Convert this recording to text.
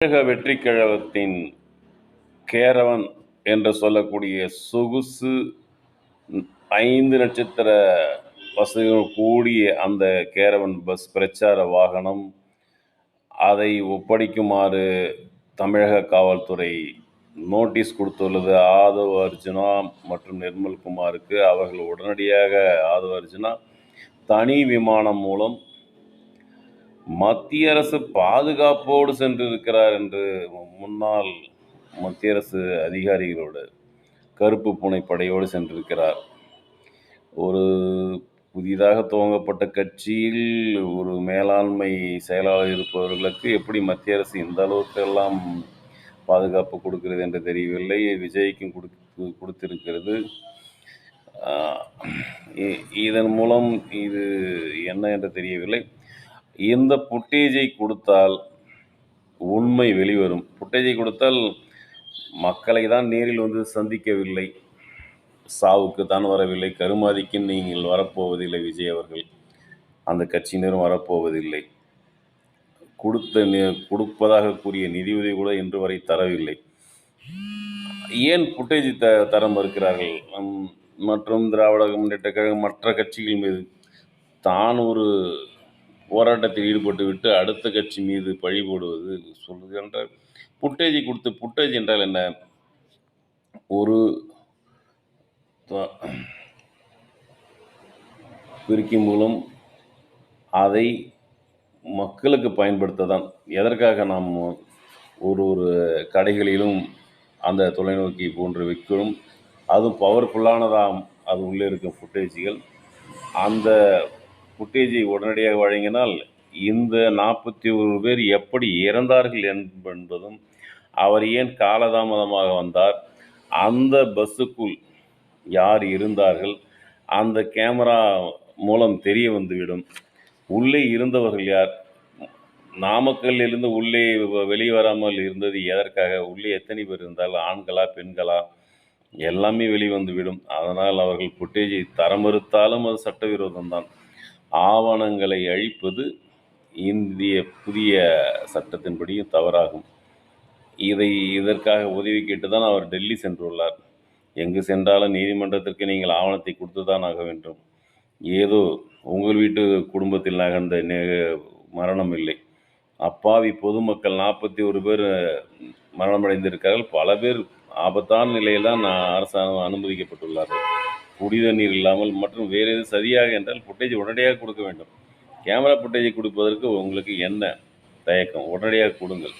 தமிழக வெற்றிக் கழகத்தின் கேரவன் என்று சொல்லக்கூடிய சொகுசு ஐந்து நட்சத்திர வசதிகள் கூடிய அந்த கேரவன் பஸ் பிரச்சார வாகனம் அதை ஒப்படைக்குமாறு தமிழக காவல்துறை நோட்டீஸ் கொடுத்துள்ளது. ஆதவ அர்ஜுனா மற்றும் நிர்மல்குமாருக்கு அவர்கள் உடனடியாக ஆதவ அர்ஜுனா தனி விமானம் மூலம் மத்திய அரசு பாதுகாப்போடு சென்றிருக்கிறார் என்று முன்னாள் மத்திய அரசு அதிகாரிகளோடு கருப்பு பூனை படையோடு சென்றிருக்கிறார். ஒரு புதிதாக துவங்கப்பட்ட கட்சியில் ஒரு மேலாண்மை செயலாளர் இருப்பவர்களுக்கு எப்படி மத்திய அரசு இந்த அளவுக்கு எல்லாம் பாதுகாப்பு கொடுக்கிறது என்று தெரியவில்லை. விஜய்க்கும் கொடுத்து கொடுத்திருக்கிறது. இதன் மூலம் இது என்ன என்று தெரியவில்லை. இந்த புட்டேஜை கொடுத்தால் உண்மை வெளிவரும். புட்டேஜை கொடுத்தால் மக்களை தான் நேரில் வந்து சந்திக்கவில்லை. சாவுக்கு தான் வரவில்லை. கருமாதிக்கு நீங்கள் வரப்போவதில்லை விஜய் அவர்கள். அந்த கட்சியினரும் வரப்போவதில்லை. கொடுத்த கொடுப்பதாக கூறிய நிதியுதவி கூட இன்று வரை தரவில்லை. ஏன் புட்டேஜி த தர மறுக்கிறார்கள்? மற்றும் திராவிட முன்னேற்ற கழகம் மற்ற கட்சிகள் மீது தான் ஒரு போராட்டத்தில் ஈடுபட்டு விட்டு அடுத்த கட்சி மீது பழி போடுவது சொல்வது என்றால் புட்டேஜை கொடுத்து புட்டேஜ் என்றால் என்ன? ஒரு த- பெருக்கி மூலம் அதை மக்களுக்கு பயன்படுத்த தான் எதற்காக நாம் ஒரு ஒரு கடைகளிலும் அந்த தொலைநோக்கி போன்று வைக்கிறோம் அதுவும் பவர்ஃபுல்லானதாம் அது உள்ளே இருக்கும் ஃபுட்டேஜ்கள் அந்த ஃபுட்டேஜை உடனடியாக வழங்கினால் இந்த நாற்பத்தி ஒரு பேர் எப்படி இறந்தார்கள் என்பதும் அவர் ஏன் காலதாமதமாக வந்தார்? அந்த பஸ்ஸுக்குள் யார் இருந்தார்கள்? அந்த கேமரா மூலம் தெரிய வந்துவிடும். உள்ளே இருந்தவர்கள் யார்? நாமக்கல்லிருந்து உள்ளே வ- வெளியே வராமல் இருந்தது எதற்காக? உள்ளே எத்தனை பேர் இருந்தால்? ஆண்களா பெண்களா? எல்லாமே வெளிவந்துவிடும் அதனால் அவர்கள் புட்டேஜை தர மறுத்தாலும் அது சட்டவிரோதம்தான். ஆவணங்களை அழிப்பது இந்திய புதிய சட்டத்தின்படியும் தவறாகும். இதை இதற்காக உதவி கேட்டு தான் அவர் டெல்லி சென்றுள்ளார். எங்கு சென்றாலும் நீதிமன்றத்திற்கு நீங்கள் ஆவணத்தை கொடுத்து தான் ஆக வேண்டும். ஏதோ உங்கள் வீட்டு குடும்பத்தில் நகர்ந்த மரணம் இல்லை. அப்பாவி பொதுமக்கள் நாற்பத்தி ஒரு பேர் மரணமடைந்திருக்கிறார்கள். பல பேர் ஆபத்தான நிலையில் தான் அரசாங்கம் அனுமதிக்கப்பட்டுள்ளார்கள். குடி தண்ணீர் இல்லாமல் மற்றும் வேறு எது சரியாக என்றால் ஃபுட்டேஜ் உடனடியாக கொடுக்க வேண்டும். கேமரா ஃபுட்டேஜை கொடுப்பதற்கு உங்களுக்கு என்ன தயக்கம்? உடனடியாக கொடுங்கள்.